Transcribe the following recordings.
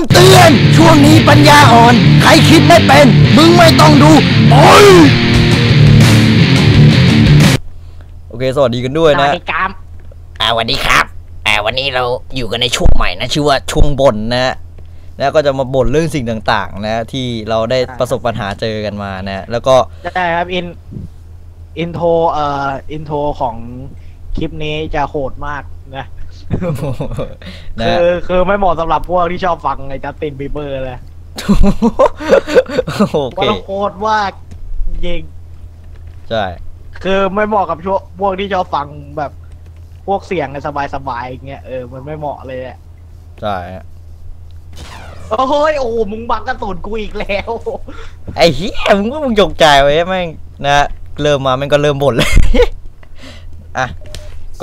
ำเตือน ช่วงนี้ปัญญาอ่อน ใครคิดไม่เป็น มึงไม่ต้องดู โอ้ย โอเค สวัสดีกันด้วยสนะวัสดีครับอ่าวันนี้ครับ อ่าวันนี้เราอยู่กันในช่วงใหม่นะ ชื่อว่าช่วงบ่นนะแล้วก็จะมาบ่นเรื่องสิ่งต่าง ๆ นะ ที่เราได้ประสบปัญหาเจอกันมานะ แล้วก็ได้ครับอินอินโทรเอ่ออินโทรของคลิปนี้จะโหดมากนะนะ คือคือไม่เหมาะสำหรับพวกที่ชอบฟังไอ้จัสตินบีเบอร์เลยโอเคว่าโหดมากยิง ใช่ คือไม่เหมาะกับช่วงพวกที่ชอบฟังแบบพวกเสียงสบายๆอย่างเงี้ยเออมันไม่เหมาะเลยอะใช่ฮะโอ้ยโอ้โหมึงบังกระสุนกูอีกแล้ว ไอ้เหี้ยมึงว่ามึงจงใจไว้แม่งนะเริ่มมาแม่งก็เริ่มบ่นเลยอะ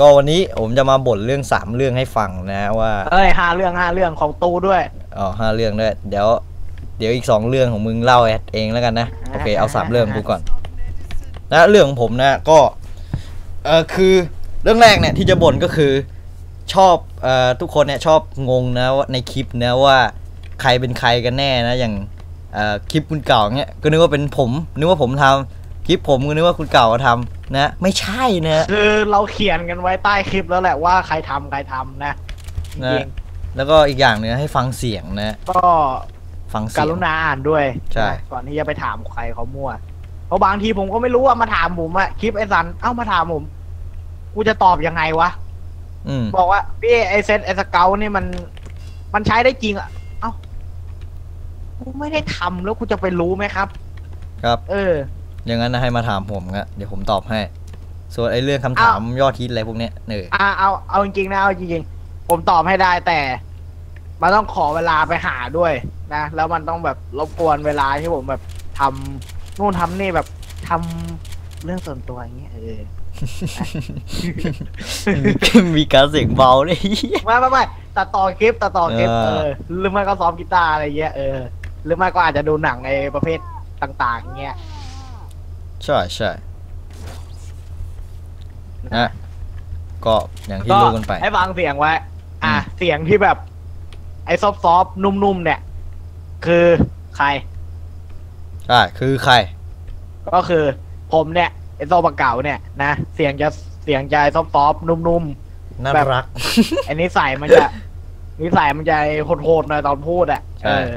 ก็วันนี้ผมจะมาบ่นเรื่องสามเรื่องให้ฟังนะว่าเอ้ยห้าเรื่องห้าเรื่องของตูด้วยอ๋อห้าเรื่องด้วยเดี๋ยว เดี๋ยวอีกสองเรื่องของมึงเล่าเองแล้วกันนะโอเคเอาสามเรื่องกูก่อน นะเรื่องของผมนะก็เออคือเรื่องแรกเนี่ยที่จะบ่นก็คือชอบเอ่อทุกคนเนี่ยชอบงงนะว่าในคลิปนะว่าใครเป็นใครกันแน่นะอย่างเอ่อคลิปคุณเก่าเนี่ยก็นึกว่าเป็นผม นึกว่าผมทำคลิปผมก็นึกว่าคุณเก่าทำ นะไม่ใช่นะคือเราเขียนกันไว้ใต้คลิปแล้วแหละว่าใครทำใครทำนะจนะริงแล้วก็อีกอย่างหนึงนะให้ฟังเสียงนะๆก็ฟังเสีกยงรุณาอ่านด้วยใช่ก่อนที่จะไปถามใครเขามั่วเพราะบางทีผมก็ไม่รู้ว่ามาถามผมอะคลิปไอ้สันเอ้ามาถามผมกูจะตอบยังไงวะอืมบอกว่าพี่ไอเซตไอสเกลนี่มัน มันใช้ได้จริงอะเอ้ากูไม่ได้ทำแล้วกูจะไปรู้ไหมครับ ครับ เออ อย่างนั้นนะให้มาถามผมก็เดี๋ยวผมตอบให้ ส่วนไอ้เรื่องคำถามยอดฮิตอะไรพวกเนี้ยเนออ่าเอาเอาจริงๆนะเอาจริงๆผมตอบให้ได้แต่มันต้องขอเวลาไปหาด้วยนะ แล้วมันต้องแบบรบกวนเวลาที่ผมแบบทำนู่นทำนี่แบบทำเรื่องส่วนตัวอย่างเงี้ยเออมีมีการเสียงเบาเลยไม่ไม่ไม่ตัดต่อคลิปตัดต่อคลิปเออเออหรือไม่ก็ซ้อมกีตาร์อะไรเงี้ยเออหรือไม่ก็อาจจะดูหนังในประเภทต่าง ๆ เงี้ย ใช่ใช่นะก็อย่างที่ก็รู้กันไป ให้ฟังเสียงไว้ อะอืมเสียงที่แบบ ไอ้ซอฟซอฟๆนุ่มๆเนี่ย คือใครใช่คือใคร ก็คือผมเนี่ยไอ้โซปะเก่าเนี่ยนะเสียงจะเสียงจะซอฟซอฟๆนุ่มน่าแบบรักๆไอ้นิสัยมันจะนิสัยมันจะโหดๆหน่อยตอนพูดอะใช่เออ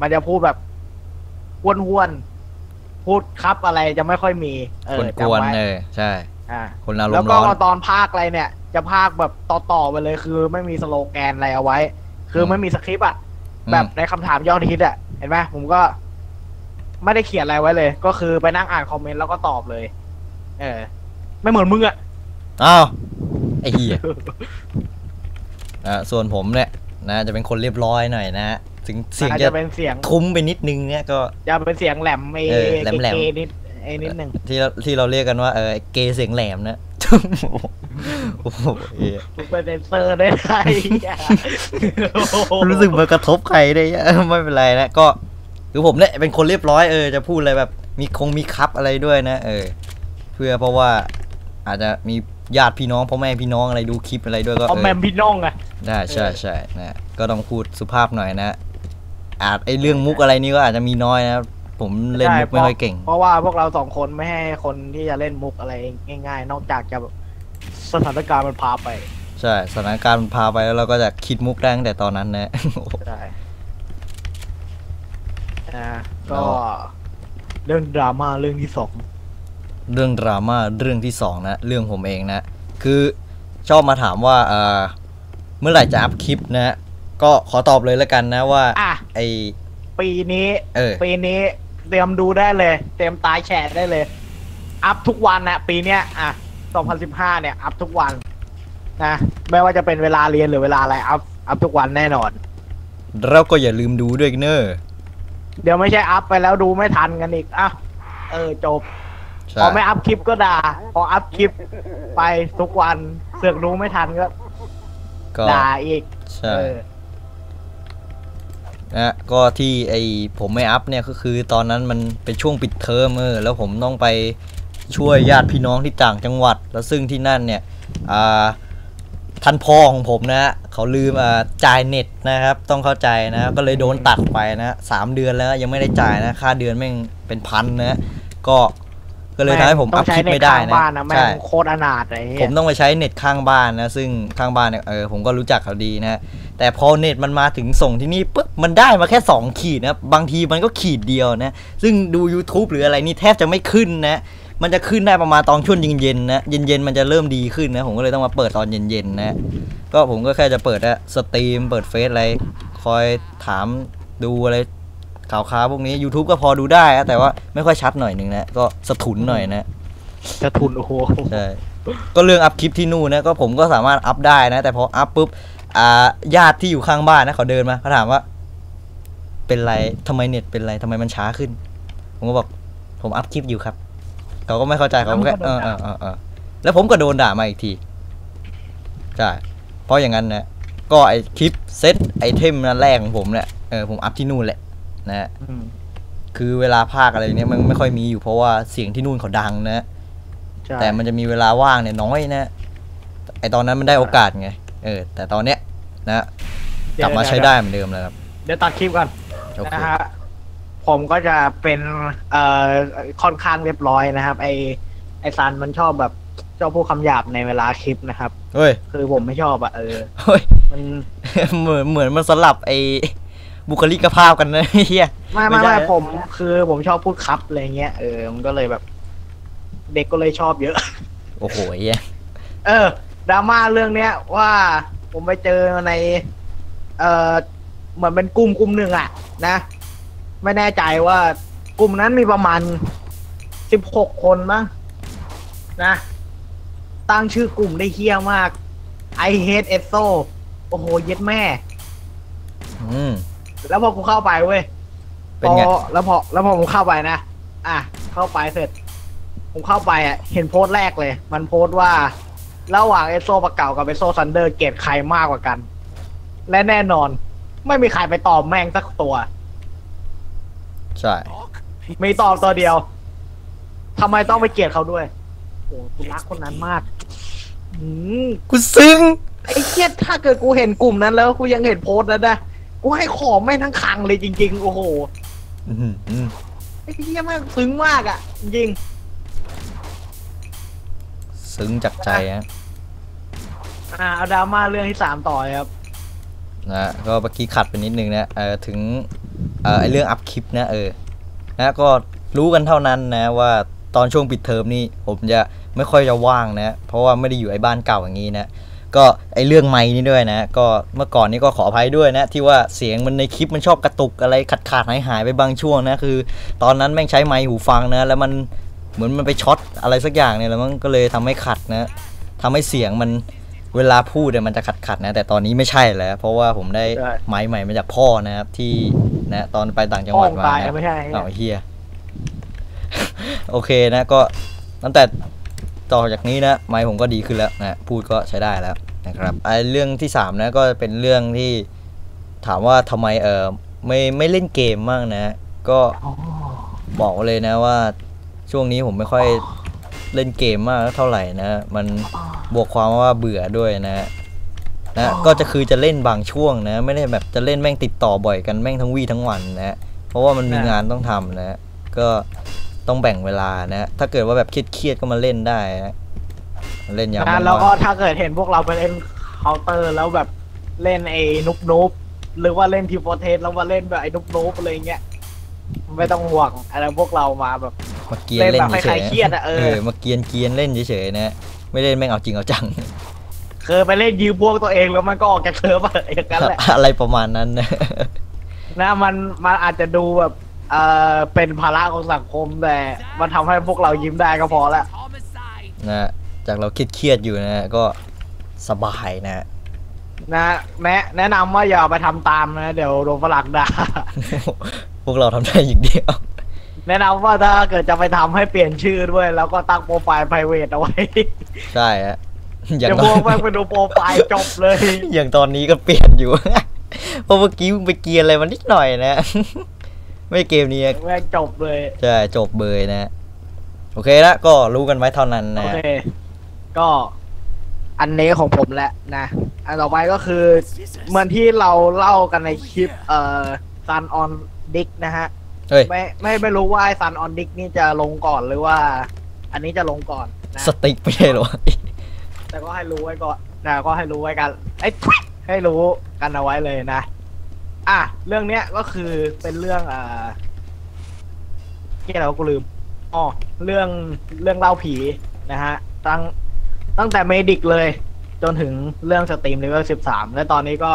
มันจะพูดแบบห้วนๆ พูดครับอะไรจะไม่ค่อยมี เอคอนกจำวนไว้เออใช่อ่าคนอารแล้วมณ์ก็ร้อนตอนภาคอะไรเนี่ย จะภาคแบบต่อๆไปเลยคือไม่มีสโลแกนอะไรเอาไว้ คือไม่มีสคริปต์อะอืมแบบในคำถามยอดฮิตอะเห็นไหมผมก็ ไม่ได้เขียนอะไรไว้เลย ก็คือไปนั่งอ่านคอมเมนต์แล้วก็ตอบเลย เออ ไม่เหมือนมึงอะอ้าวไอ้เหี้ยอะส่วนผมเนี่ย นะจะเป็นคนเรียบร้อยหน่อยนะถึงเสียงอาจจะจะเป็นเสียงทุ้มไปนิดนึงเนี่ยก็จะเป็นเสียงแหลมเอเออแหลมๆเกนิดเอนิดหนึ่งที่เราที่เราเรียกกันว่าเออเกย์เสียงแหลมนะโอ้โหเหี้ยมึงเป็นเซนเซอร์ได้ไงอะรู้สึกมากระทบใครได้เยอะไม่เป็นไรนะก็คือผมเนี่ยเป็นคนเรียบร้อยเออจะพูดอะไรแบบมีคงมีครับอะไรด้วยนะ เออ เพื่อเพราะว่าอาจจะมี ญาติพี่น้องพ่อแม่พี่น้องอะไรดูคลิปอะไรด้วยก็เอาเอแมอมพี่น้องอะได้ใช่ใช่นะก็ต้องพูดสุภาพหน่อยนะอาจไอเรื่องมุกอะไรนี้ก็อาจจะมีน้อยนะผมเล่นมุกไม่ค่อยเก่ง เพราะว่าพวกเราสองคนไม่ให้คนที่จะเล่นมุกอะไรง่าย ๆ นอกจากจะแบบสถานการณ์มันพาไปใช่สถานการณ์มันพาไปแล้วเราก็จะคิดมุกได้ตั้งแต่ตอนนั้นนะใช่อ่าก็เนาะเรื่องดราม่าเรื่องที่สอง เรื่องดราม่าเรื่องที่สองนะเรื่องผมเองนะคือชอบมาถามว่าเอ่อเมื่อไหร่จะอัพคลิปนะก็ขอตอบเลยแล้วกันนะว่าอะ ไอปีนี้เออปีนี้เตรียมดูได้เลย เตรียมตายแฉะได้เลย อัพทุกวันนะปีเนี้ยอะ 2015 เนี่ย อัพทุกวันนะไม่ว่าจะเป็นเวลาเรียนหรือเวลาอะไรอัพอัพทุกวันแน่นอนเราก็อย่าลืมดูด้วยเนอะเดี๋ยวไม่ใช่อัพไปแล้วดูไม่ทันกันอีกอะเออจบใช่ พอไม่อัพคลิปก็ด่า พออัพคลิปไปทุกวันเสือกดูไม่ทันก็ก็ด่าอีกใช่เออนะก็ที่ไอผมไม่อัพเนี่ยก็คือตอนนั้นมันเป็นช่วงปิดเทอมเออแล้วผมต้องไปช่วยญาติพี่น้องที่ต่างจังหวัด แล้วซึ่งที่นั่นเนี่ยอ่าท่านพ่อของผมนะเขาลืมอ่าจ่ายเน็ตนะครับ ต้องเข้าใจนะก็เลยโดนตัดไปนะสามเดือนแล้วยังไม่ได้จ่ายนะค่าเดือนแม่งเป็นพันนะก็ ก็เลยทำให้ผมต้อัอพงใช้คลิปในไม่ได้ข้างนะบ้านนะแม่ใช่งโคตรอนาถเลยผมต้องไปใช้เน็ตข้างบ้านนะ ซึ่งข้างบ้านเนี่ยเออผมก็รู้จักเขาดีนะแต่พอเน็ตมันมาถึงส่งที่นี่ปุ๊บมันได้มาแค่ 2 ขีดนะบางทีมันก็ขีดเดียวนะ ซึ่งดู YouTube หรืออะไรนี่แทบจะไม่ขึ้นนะมันจะขึ้นได้ประมาณตอนช่วงเย็นๆนะเย็นๆมันจะเริ่มดีขึ้นนะ ผมก็เลยต้องมาเปิดตอนเย็นๆนะก็ผมก็แค่จะเปิดอะสตรีมเปิดเฟซอะไรคอยถามดูอะไร ข่าวค้าพวกนี้ YouTube ก็พอดูได้อะแต่ว่าไม่ค่อยชัดหน่อยหนึงนะก็สะทุนหน่อยนะจะทุนโอ้โหใช่ก็เรื่องอัพคลิปที่นู่นนะก็ผมก็สามารถอัพได้นะ แต่พออัพปุ๊บอ่าญาติที่อยู่ข้างบ้านนะเขาเดินมาเขาถามว่า เป็นไรทำไมเน็ตเป็นไรทำไมมันช้าขึ้น ผมก็บอก ผมอัพคลิปอยู่ครับ เขาก็ไม่เข้าใจเขาก็แค่เออเออเออเออแล้วผมก็โดนด่ามาอีกทีใช่เพราะอย่างนั้นนะก็ไอคลิปเซตไอเทมนั่นแรกของผมเนี่ยเออผมอัพที่นู่นแหละ นะฮะอืมคือเวลาภาคอะไรเนี้ยมันไม่ค่อยมีอยู่เพราะว่าเสียงที่นู่นเขาดังนะใช่แต่มันจะมีเวลาว่างเนี่ยน้อยนะไอตอนนั้นมันได้โอกาสไงเออ แต่ตอนเนี้ยนะกลับมาใช้ได้เหมือนเดิมแล้วครับ เดี๋ยวตัดคลิปก่อนโอเคนะฮะผมก็จะเป็นเอ่อค่อนข้างเรียบร้อยนะครับ ไอไอซันมันชอบแบบชอบพูดคำหยาบในเวลาคลิปนะครับเฮ้ยคือผมไม่ชอบอะเออเฮ้ยมันเหมือนเหมือนมันสลับไอ บุคลิกภาพกันนะเฮียไม่ไม่ไม่ใช่ไม่ผม คือผมชอบพูดครับอะไรเงี้ยเออมันก็เลยแบบ เด็กก็เลยชอบเยอะ โอ้โหเฮียเออดราม่าเรื่องเนี้ย ว่าผมไปเจอใน เอ่อเหมือนเป็นกลุ่มกลุ่มหนึ่งอะนะ ไม่แน่ใจว่ากลุ่มนั้นมีประมาณสิบหกคนมั้งนะ ตั้งชื่อกลุ่มได้เฮี้ยมาก I hate ESO โอ้โห เย็ดแม่ อืม แล้วพอกูเข้าไปเว้ยเป็นไงพอแล้วพอแล้วพอผมเข้าไปนะอะเข้าไปเสร็จ ผมเข้าไปอะเห็นโพสต์แรกเลย มันโพสต์ว่า ระหว่างเอโซปะเก่ากับเอโซซันเดอร์เกรดใครมากกว่ากัน และแน่นอน ไม่มีใครไปตอบแม่งสักตัว ใช่ มีตอบตัวเดียวทำไมต้องไปเกลียดเขาด้วยโอ้กูรักคนนั้นมากอืมกูซึ้ง ไอ้เกียถ้าเกิดกูเห็นกลุ่มนั้นแล้วกูยังเห็นโพสต์นั้นนะ กูให้ของแม่งทั้งคังเลยจริง ๆ โอ้โหอื้อหืออืมไอ้เหี้ยแม่งซึ้งมากอะ จริงซึ้งจากใจฮะๆอ่าเอาดราม่าเรื่องที่สามต่อเลยครับนะก็เมื่อกี้ขัดไปนิดนึงนะเออถึงเออไอเรื่องอัพคลิปนะเออนะก็รู้กันเท่านั้นนะว่าตอนช่วงปิดเทอมนี่ผมจะไม่ค่อยจะว่างนะ เพราะว่าไม่ได้อยู่ไอ้บ้านเก่าอย่างนี้นะ ก็ไอเรื่องไม้นี่ด้วยนะ ก็เมื่อก่อนนี่ก็ขออภัยด้วยนะ ที่ว่าเสียงมันในคลิปมันชอบกระตุกอะไรขาดขาดหายหายๆไปบางช่วงนะคือ ตอนนั้นแม่งใช้ไมค์หูฟังนะ แล้วมันเหมือนมันไปช็อตอะไรสักอย่างเนี่ยแล้วมันก็เลยทำให้ขัดนะทำให้เสียงมันเวลาพูดเนี่ยมันจะขัดขัดๆนะ แต่ตอนนี้ไม่ใช่แล้ว เพราะว่าผมได้ใช่ไม้ใหม่มาจากพ่อนะครับที่นะตอนไปต่างจังหพ่อวัดของมาตายนะไม่ใช่อ้าวเฮียโอเคนะก็ตั้งแต่ต่อจากนี้นะไมค์ผมก็ดีขึ้นแล้วนะพูดก็ใช้ได้แล้ว นะครับไอเรื่องที่สามนะก็เป็นเรื่องที่ถามว่าทำไมเออไม่ไม่เล่นเกมมากนะ ก็อ๋อบอกไว้เลยนะว่าช่วงนี้ผมไม่ค่อยเล่นเกมมากเท่าไหร่นะ มันบวกความว่าเบื่อด้วยนะนะก็จะคือจะเล่นบางช่วงนะ ไม่ได้แบบจะเล่นแม่งติดต่อบ่อยกันแม่งทั้งวี่ทั้งวันนะ เพราะว่ามันมีงานต้องทำนะ ก็ต้องแบ่งเวลานะ ถ้าเกิดว่าแบบเครียดๆก็มาเล่นได้นะ เล่นยามนะแล้วก็ถ้าเกิดเห็นพวกเราไปเล่นเคาน์เตอร์แล้วแบบเล่นไอ้นุบนุบหรือว่าเล่นทีโฟเทสแล้วมาเล่นแบบไอ้นุบนุบอะไรเงี้ยไม่ต้องห่วงอะไรพวกเรามาแบบมาเกียนเล่นเล่นแบบให้เฉใครยเครียดอะเออมาเกียนเกียนเล่นเฉยๆนะไม่เล่นแม่งเอาจริงเอาจังเคยไปเล่นยืมพวกตัวเองแล้วมันก็ออกจากเซิร์ฟอะไรอย่างนั้นแหละอะไรประมาณนั้นนะนะมันมันอาจจะดูแบบเออเป็นภาระของสังคมแต่มันทำให้พวกเรายิ้มได้ก็พอละนะ จากเราเครียดๆอยู่นะก็สบายนะนะแนะแนะนำว่าอย่าไปทำตามนะเดี๋ยวโดนฝรั่งด่า พวกเราทำได้อย่างเดียว แนะนำว่าถ้าเกิดจะไปทำให้เปลี่ยนชื่อด้วย แล้วก็ตั้งโปรไฟล์ private เอาไว้ใช่ฮะออย่ย่างาตพอวนกแม่งไปดูโปรไฟล์จบเลย อย่างตอนนี้ก็เปลี่ยนอยู่ เพราะเมื่อกี้มึงไปเกียนอะไรมันนิดหน่อยนะ ไม่เกมนี้แม่งจบเลย ใช่ จบเบยนะ โอเคละก็รู้กันไว้เท่านั้นโอนะเค ก็อันนี้ของผมแหละนะ อันต่อไปก็คือเหมือนที่เราเล่ากันในคลิป เอ่อ Sun on Dick นะฮะ เฮ้ย ไม่ไม่ไม่รู้ว่าไอ้ Sun on Dick นี่จะลงก่อนหรือว่า อันนี้จะลงก่อนนะสติ๊กไม่ใช่เหรอ แต่ก็ให้รู้ไว้ก่อนนะก็ให้รู้ไว้กันไอ้ยให้รู้กันเอาไว้เลยนะ อะ เรื่องเนี้ยก็คือเป็นเรื่องอ่าที่เรากูลืมอ๋อเรื่องเรื่องเล่าผีนะฮะตั้ง ตั้งแต่เมดิกเลย จนถึงเรื่องสตรีมเลเวลสิบสามและตอนนี้ก็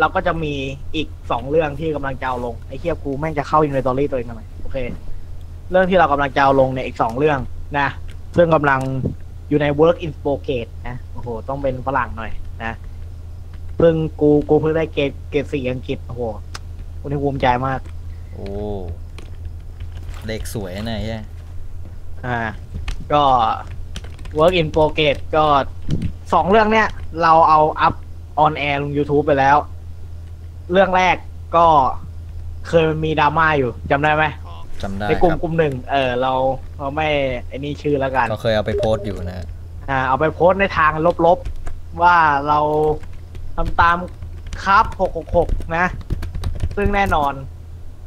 เราก็จะมีอีกสองเรื่องที่กำลังจะเอาลง ไอ้เคียบกูแม่งจะเข้าอินเวนทอรี่ตัวเองทำไมโอเค เรื่องที่เรากำลังจะเอาลงเนี่ยอีกสองเรื่องนะซึ่งกำลังอยู่ใน work in progress นะโอ้โห ต้องเป็นฝรั่งหน่อยนะเพิ่งกูกูเพิ่งได้เกรดเกรดสี่อังกฤษโอ้โหวันนี้ภูมิใจมาก โอ้เลขสวยนะไอ้เหี้ยอ่า ก็ work in progress ก็สองเรื่องเนี้ย เราเอาอัพ on air ลง YouTube ไปแล้ว เรื่องแรกก็เคยมีดราม่าอยู่จำได้ไหมจำได้ในกลุ่มครับกลุ่มหนึ่งเออ เราเราไม่ไอ้นี่ชื่อแล้วกันก็เคยเอาไปโพสต์อยู่นะอ่าเอาไปโพสต์ในทางลบๆ ว่าเราทำตามครับ666 นะ ซึ่งแน่นอน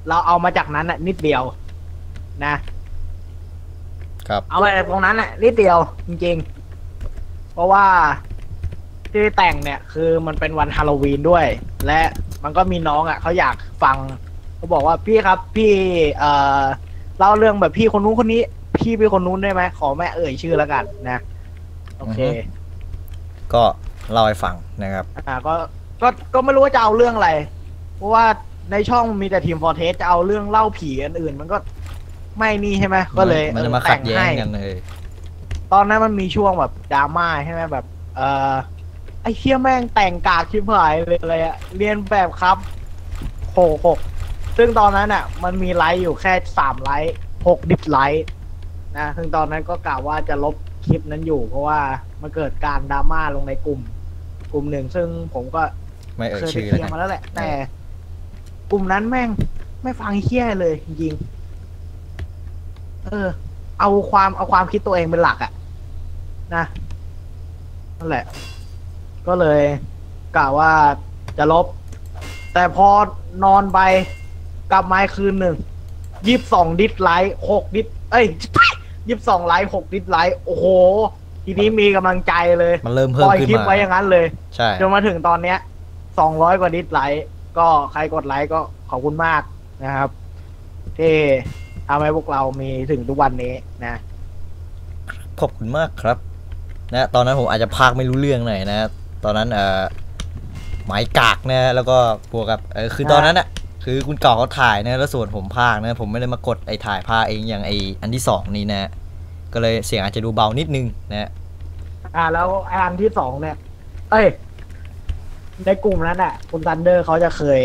เราเอามาจากนั้นน่ะนิดเดียวนะ ครับเอาไปตรงนั้นน่ะนิดเดียวจริงๆ เพราะว่าที่แต่งเนี่ยคือมันเป็นวันฮาโลวีนด้วย และมันก็มีน้องอะเขาอยากฟังเขาบอกว่าพี่ครับพี่เอ่อเล่าเรื่องแบบพี่คนนู้นคนนี้ พี่เป็นคนนู้นได้ไหมขอแม่เอ่ยชื่อแล้วกันนะโอเคอือฮึก็เล่าให้ฟังนะครับ อ่าก็ก็ก็ไม่รู้ว่าจะเอาเรื่องอะไร เพราะว่าในช่องมีแต่ทีมฟอร์เทสจะเอาเรื่องเล่าผีอันอื่น มันก็ ไม่นี่ใช่ไหมก็เลยมันจะเออมาขัดแต่งแย้งให้กันเลยตอนนั้นมันมีช่วงแบบดราม่าใช่ไหมแบบ เออไอ้เชี่ยแม่งแต่งกากชิบหายเลยอะไรอะเรียนแบบครับโหหกซึ่งตอนนั้นอะ มันมีไลค์อยู่แค่สามไลค์หกดิสไลค์นะซึ่งตอนนั้นก็กล่าวว่าจะลบคลิปนั้นอยู่ เพราะว่ามันเกิดการดราม่าลงในกลุ่ม กลุ่มหนึ่งซึ่งผมก็ไม่เอ่ยเคยไปชื่อเคแล้วลียกัร์นมาแล้วแหละ แต่ กลุ่มนั้นแม่งไม่ฟังเฮี้ยเลยจริงๆ เออ เอาความเอาความคิดตัวเองเป็นหลักอะนะนั่นแหละ ก็เลยกะว่าจะลบ แต่พอนอนไปกลับมาอีกคืนหนึ่งยี่สิบสองดิสไลค์หกดิสเอ้ยยี่สิบสองไลค์หกดิสไลค์โอ้โห ทีนี้มีกำลังใจเลยมันเริ่มปเพิ่มล่อยขึ้นคลิปมาไว้อย่างนั้นเลยใช่จนมาถึงตอนเนี้ยสองร้อยกว่าดิสไลค์ก็ใครกดไลค์ก็ขอบคุณมากนะครับที่ ทำให้พวกเรามีถึงทุกวันนี้นะขอบคุณมากครับ นะตอนนั้นผมอาจจะพากไม่รู้เรื่องหน่อยนะ ตอนนั้นเอ่อหมายกากนะแล้วก็บวกกับเออคือตอนนั้นอะคือคุณเก่าเขาถ่ายนะแล้วส่วนผมพากนะ ผมไม่ได้มากดไอ้ถ่ายพากเองอย่างไอ้อันที่สองนี้นะ ก็เลยเสียงอาจจะดูเบานิดนึงนะอ่าแล้วไอ้อันที่สองเนี่ย เอ้ย ในกลุ่มนั้นอะ คุณซันเดอร์เขาจะเคย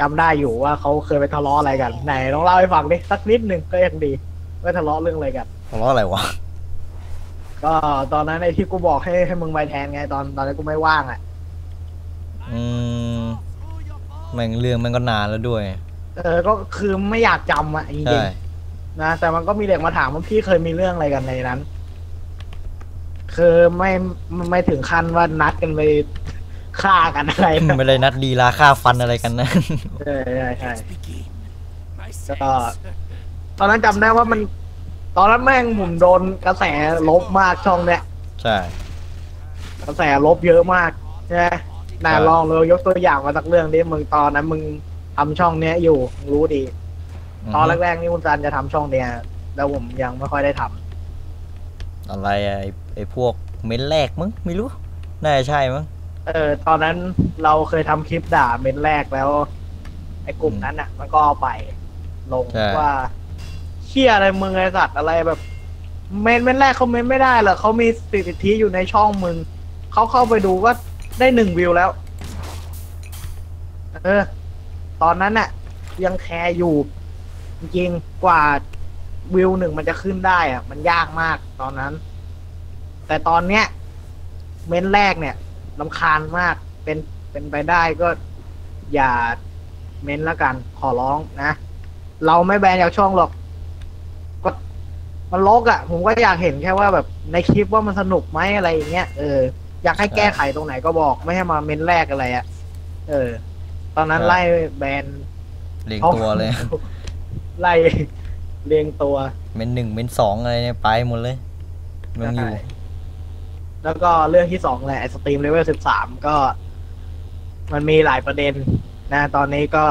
จำได้อยู่ว่าเขาเคยไปทะเลาะอะไรกันไหนลองเล่าให้ฟังดิสักนิดหนึ่งก็ยังดีว่าทะเลาะเรื่องอะไรกัน ทะเลาะอะไรวะ ก็ตอนนั้นไอ้ที่กูบอกให้ให้มึงไปแทนไงตอนตอนนั้นกูไม่ว่างอะ อืมแม่งเรื่องมันก็นานแล้วด้วย เออก็คือไม่อยากจำอะจริใช่ งๆนะแต่มันก็มีเด็กมาถามว่าพี่เคยมีเรื่องอะไรกันในนั้น คือไม่ไม่ไม่ถึงขั้นว่านัดกันไป ฆ่ากันอะไรนะไม่ได้นัดลีลาค่าฟันอะไรกันนะใช่ใช่ใช่ก็ตอนนั้นจำได้ว่ามัน ตอนนั้นแม่งผมโดนกระแสลบมากช่องเนี้ยใช่กระแสลบเยอะมากใช่ไหมน่าใช่ลองเลยยกตัวอย่างมาสักเรื่องดิมึงตอนนั้นมึงทำช่องเนี้ยอยู่มึงรู้ดี ตอนแรกๆนี่คุณซันจะทำช่องเนี้ยแล้วผมยังไม่ค่อยได้ทำอะไรอะไอ้ไอ้พวกเม้นแรกมั้งไม่รู้น่าจะใช่มั้ง เออ ตอนนั้นเราเคยทำคลิปด่าเมนแรกแล้ว ไอ้กลุ่มนั้นอะ มันก็เอาไป ลงใช่ ว่าเชี่ยอะไรมึงไอ้สัตว์อะไรแบบ เมนเมนแรกเขาเมนไม่ได้เหรอเขามีสิทธิอยู่ในช่องมึงเขาเข้าไปดูก็ได้หนึ่งวิวแล้ว เออ ตอนนั้นน่ะ ยังแคร์อยู่ จริงๆกว่าวิวหนึ่งมันจะขึ้นได้อะมันยากมากตอนนั้น แต่ตอนเนี้ย เม้นแรกเนี่ย ลำคาญมากเป็นเป็นไปได้ก็อย่าเม้นละกันขอร้องนะ เราไม่แบนจากช่องหรอก ก็มันลกอะ่ะ ผมก็อยากเห็นแค่ว่าแบบในคลิปว่ามันสนุกไหมอะไรอย่างเงี้ยเอออยากให้แก้ไขตรงไหนก็บอกไม่ให้มาเม้นแรกอะไรอะเออ ตอนนั้นไล่แบนเรียงตัวเลย ไล่เรียงตัว เมนหนึ่งเมนสองอะไรเนี่ยไปหมดเลยมึงอยู่ใช่ แล้วก็เรื่องที่สองแหละสตรีมเลเวลสิบสามก็ มันมีหลายประเด็นนะ ตอนนี้ก็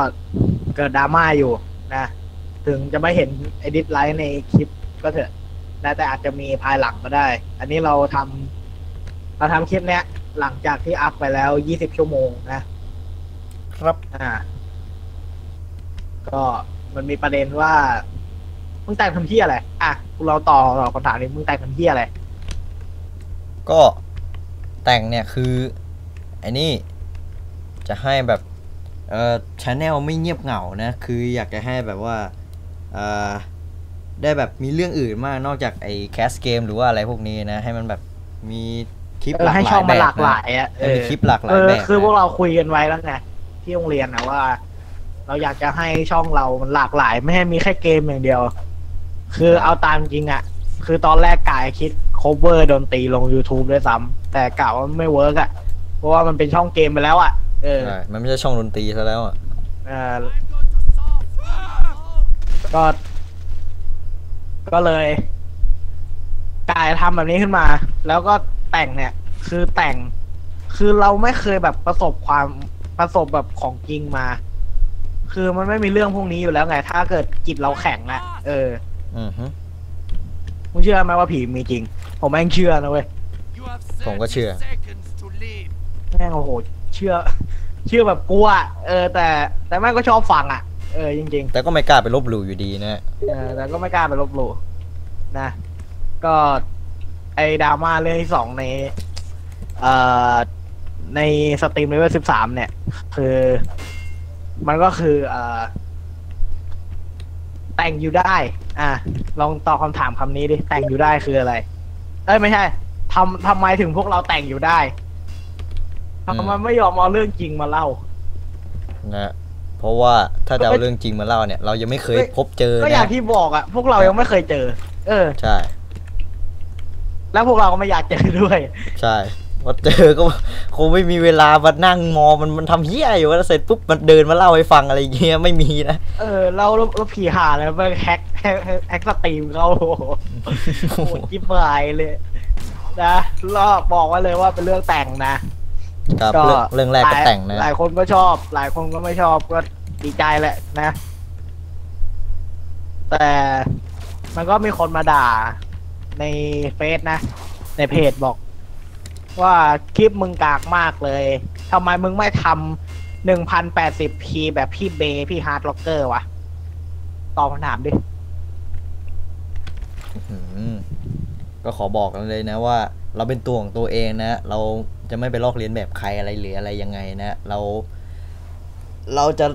เกิดดราม่าอยู่นะ ถึงจะไม่เห็นเอดิทไลท์ในคลิปก็เถอะนะแต่อาจจะมีภายหลังก็ได้ อันนี้เราทำเราทำคลิปเนี้ย หลังจากที่อัพไปแล้วยี่สิบชั่วโมงนะ ครับอ่า ก็มันมีประเด็นว่ามึงแต่งทำที่อะไร อะ เราต่อต่อคำถามนี้มึงแต่งทำที่อะไร ก็แต่งเนี่ยคือไอ้นี่จะให้แบบเอ่อชแนลไม่เงียบเหงานะคืออยากจะให้แบบว่าเอ่อได้แบบมีเรื่องอื่นมากนอกจากไอ้แคสเกมหรือว่าอะไรพวกนี้นะ ให้มันแบบมีคลิปเอหอลากให้หลาช่อยงแบมันหบลากหนะลายอะให้มีคลิปหลากหลาเอยอแบบคือพวกนะเราคุยกันไว้แล้วไงที่โรงเรียนนะว่า เราอยากจะให้ช่องเรามันหลากหลาย ไม่ให้มีแค่เกมอย่างเดียว คือเอาตามจริงอะ คือตอนแรกกายคิด cover ดนตรีลง YouTube ด้วยซ้ำแต่กล่าวว่าไม่เวิร์กอะ เพราะว่ามันเป็นช่องเกมไปแล้วอะ เออ ใช่มันไม่ใช่ช่องดนตรีซะแล้วอะ เออก็ ก็เลยกายทำแบบนี้ขึ้นมา แล้วก็แต่งเนี่ย คือแต่ง คือเราไม่เคยแบบประสบความประสบแบบของจริงมา คือมันไม่มีเรื่องพวกนี้อยู่แล้วไง ถ้าเกิดจิตเราแข็งอะเออ อือฮึ มึงเชื่อไหมว่าผีมีจริง ผมแม่งเชื่อนะเว้ย ผมก็เชื่อ แม่งโอ้โห เชื่อ เชื่อแบบกลัวอะเออ แต่แต่แม่งก็ชอบฟังอะ เออจริงๆแต่ก็ไม่กล้าไปลบหลู่อยู่ดีนะเออแต่ก็ไม่กล้าไปลบหลู่นะ ก็ไอ้ดราม่าเรื่องที่สองใน เอ่อ ในสตรีมเลเวลสิบสามเนี่ย คือ มันก็คือเอ่อแต่งอยู่ได้ อะลองตอบคำถามคำนี้ดิ แต่งอยู่ได้คืออะไร เอ้ยไม่ใช่ทำทำไมถึงพวกเราแต่งอยู่ได้ทำไมไม่ยอมเอาเรื่องจริงมาเล่านะเพราะว่าถ้าจะเอาเรื่องจริงมาเล่าเนี่ย เรายังไม่เคยเฮ้ยพบเจอก็อย่างนะที่บอกอะพวกเรายังไม่เคยเจอ เออ ใช่ แล้วพวกเราก็ไม่อยากเจอด้วย ใช่ พอเจอก็คงไม่มีเวลามานั่งมองมันมันทำเหี้ยอยู่แล้วเสร็จปุ๊บมันเดินมาเล่าให้ฟังอะไรอย่างเงี้ยไม่มีนะเออเราเราผีหาแล้วไปแฮกแฮกแฮกแฮกสตรีมเขาโอ้โหโหจิ๊บหายเลยนะรอบบอกไว้เลยว่าเป็นเรื่องแต่งนะครับเรื่องเรื่องแรกก็หลายแต่งนะหลายคนก็ชอบ หลายคนก็ไม่ชอบก็ดีใจแหละนะ แต่มันก็มีคนมาด่าในเฟซนะ ในเพจบอก ว่าคลิปมึงกากมากเลยทำไมมึงไม่ทำหนึ่งพันแปดสิบพีแบบพี่เบย์พี่ฮาร์ดล็อกเกอร์วะตอบคำถามดิอืมก็ขอบอกกันเลยนะว่า เราเป็นตัวของตัวเองนะ เราจะไม่ไปลอกเลียนแบบใครอะไรหรืออะไรยังไงนะ เรา เราจะ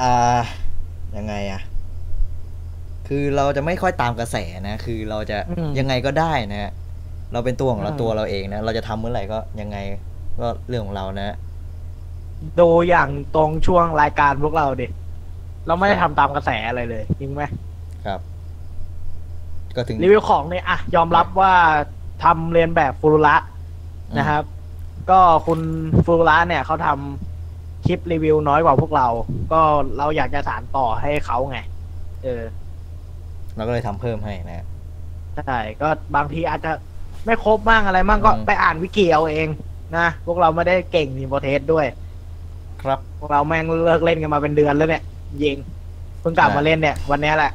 อ่า ยังไงอะคือเราจะไม่ค่อยตามกระแสนะ คือเราจะอืมยังไงก็ได้นะ เราเป็นตัวของเราอืมตัวเราเองนะ เราจะทำเมื่อไหร่ก็ยังไงก็เรื่องของเรานะ ดูอย่างตรงช่วงรายการพวกเราดิเราไม่ได้ทำตามกระแสอะไรเลยจริงไหมครับ ก็ถึงรีวิวของเนี่ยอะยอมรับว่าทำเรียนแบบฟูรุระอืมนะครับ ก็คุณฟูรุระเนี่ยเขาทำคลิปรีวิวน้อยกว่าพวกเรา ก็เราอยากจะสานต่อให้เขาไง เออ เราก็เลยทำเพิ่มให้นะใช่ก็บางทีอาจจะ ไม่ครบบ้างอะไรบ้างก็อืมไปอ่านวิกิเอาเองนะพวกเราไม่ได้เก่งอินโฟเทสด้วย ครับพวกเราแม่งเลิกเล่นกันมาเป็นเดือนแล้วเนี่ยยิงเพิ่งกลับใช่มาเล่นเนี่ย วันเนี้ยแหละ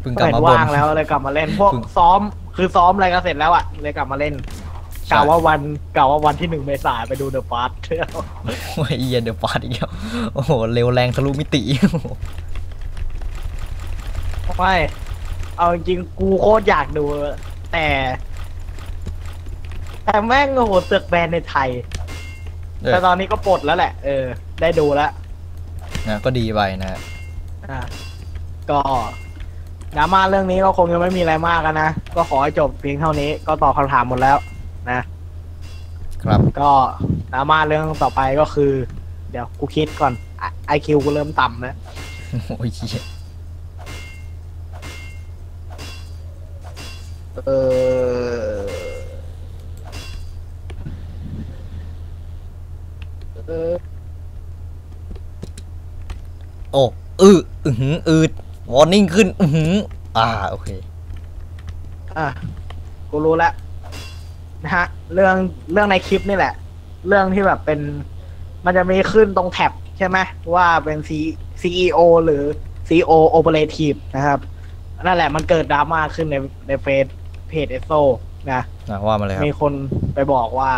เพิ่งกก็ลับเห็นมาบนว่างแล้วเลยกลับมาเล่นพวกเพิ่งซ้อมคือซ้อมอะไรก็เสร็จแล้วอะเลยกลับมาเล่นใช่กล่าวว่าวันกล่าวว่าวันที่หนึ่งเมษายนไปดูเดอะฟาสโอ้ยเอียเดอะฟาดอีกแล้วโอ้โหเร็วแรงทะลุมิติไม่เอาจริงๆกูโคตรอยากดู แต่ แต่แม่งโอ้โหเสือกแบนในไทย เออแต่ตอนนี้ก็ปลดแล้วแหละ เออ ได้ดูแล้วนะก็ดีไปนะอะก็ดราม่าเรื่องนี้ก็คงยังไม่มีอะไรมากกันนะ ก็ขอให้จบเพียงเท่านี้ก็ตอบคำถามหมดแล้ว นะ ครับ ก็ดราม่าเรื่องต่อไปก็คือ เดี๋ยวกูคิดก่อนไอคิวกูเริ่มต่ำแล้ว โอ้ยเหี้ยเออ โอ้อืออือหืออืดวอร์นิ่งขึ้น อือหืออ่า โอเค อะกูรู้แล้วนะฮะ เรื่องเรื่องในคลิปนี่แหละ เรื่องที่แบบเป็น มันจะมีขึ้นตรงแท็บใช่ไหมว่าเป็น C CEO หรือซีโอโอเปอเรทีฟนะครับ นั่นแหละมันเกิดดราม่าขึ้นในในเฟซเพจเอสโซนะ ว่ามาเลยครับ มีคนไปบอกว่า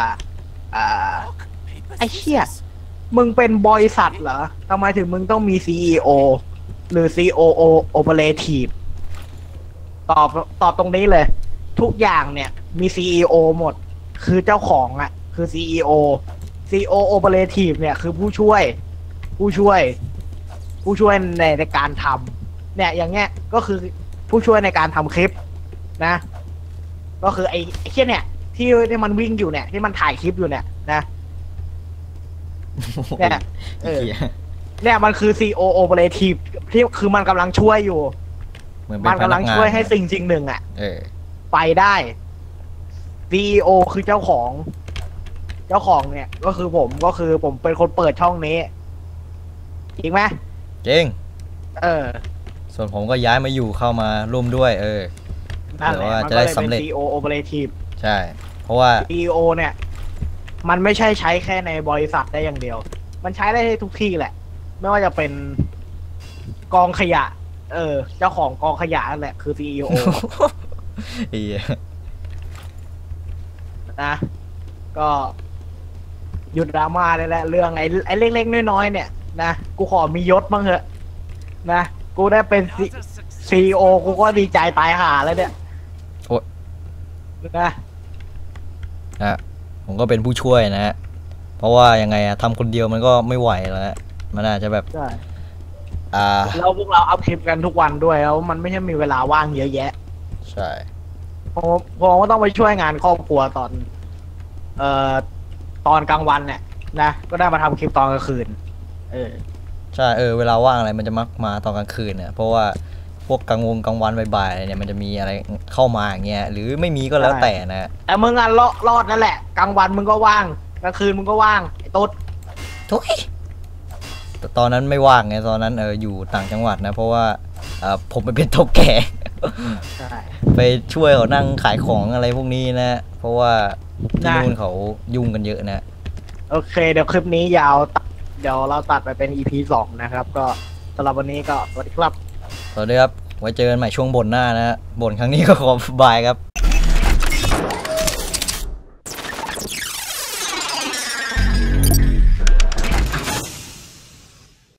อ่า ไอ้เชี่ยมึงเป็นบริษัทเหรอทำไมถึงมึงต้องมี CEO หรือ COO Operative ตอบตอบตรงนี้เลย ทุกอย่างเนี่ยมี CEO หมด คือเจ้าของอะคือ CEO CEO Operative เนี่ยคือผู้ช่วย ผู้ช่วย ผู้ช่วยในในการทำเนี่ยอย่างเงี้ยก็คือผู้ช่วยในการทำคลิปนะ ก็คือไอ้ไอ้เชี่ยเนี่ยที่ที่มันวิ่งอยู่เนี่ยที่มันถ่ายคลิปอยู่เนี่ยนะ เนี่ยเออเหี้ยเนี่ยมันคือ CO Operative ที่คือมันกำลังช่วยอยู่ เหมือนเป็มันนพกำนัลักงงานช่วยให้สิ่งสิ่งหนึ่งอะเออ ไปได้ CEO คือเจ้าของ เจ้าของเนี่ย ก็คือผมก็คือผมเป็นคนเปิดช่องนี้จริงไหมเจ๊งเออส่วนผมก็ย้ายมาอยู่เข้ามาร่วมด้วย เออ นั่นแหเดี๋ยวว่าละมันจะก็ได้เลยสำเป็นเร็จ CEO Operative ใช่ เพราะว่า CEO เนี่ย มันไม่ใช่ใช้แค่ในบริษัทได้อย่างเดียว มันใช้ได้ทุกที่แหละ ไม่ว่าจะเป็นกองขยะ เออ เจ้าของกองขยะนั่นแหละคือ CEO เหี้ยนะ ก็หยุดดราม่าได้แล้วเรื่องไอ้ไอ้เล็กๆน้อยๆเนี่ยนะ กูขอมียศบ้างเถอะ นะ กูได้เป็นซีโอกูก็ดีใจตายห่าแล้วเนี่ย โอ๊ยนะอะ ผมก็เป็นผู้ช่วยนะฮะเพราะว่ายังไงอะทำคนเดียวมันก็ไม่ไหวแล้วนะมันอาจจะแบบ ใช่อ่า แล้วพวกเราอัพคลิปกันทุกวันด้วยแล้วมันไม่ใช่มีเวลาว่างเยอะแยะใช่ ผมผมก็ต้องไปช่วยงานครอบครัวตอน เอ่อตอนกลางวันเนี่ยนะก็ได้มาทำคลิปตอนกลางคืน เออ ใช่ เออ เวลาว่างอะไรมันจะมักมาตอนกลางคืนเนี่ย เพราะว่า พวกกลางวงกลางวันบ่ายๆอะไรเนี่ยมันจะมีอะไรเข้ามาอย่างเงี้ยหรือไม่มีก็แล้วใช่แต่นะแต่มึงอะรอดรอดนั่นแหละกลางวันมึงก็ว่างกลางคืนมึงก็ว่างไอ้ตุ๊ดทุยแต่ตอนนั้นไม่ว่างไงตอนนั้นเอออยู่ต่างจังหวัดนะ เพราะว่าเออผมไปเป็นเท่าแก่ใช่ไปช่วยเขานั่งขายของอะไรพวกนี้นะ เพราะว่าที่นะนู่นเขายุ่งกันเยอะนะโอเค เดี๋ยวคลิปนี้ยาวตัดเดี๋ยวเราตัดไปเป็น EP สองนะครับ ก็สำหรับวันนี้ก็สวัสดีครับ สวัสดีครับ ไว้เจอกันใหม่ช่วงบนหน้านะฮะบนครั้งนี้ก็ขอบายครับ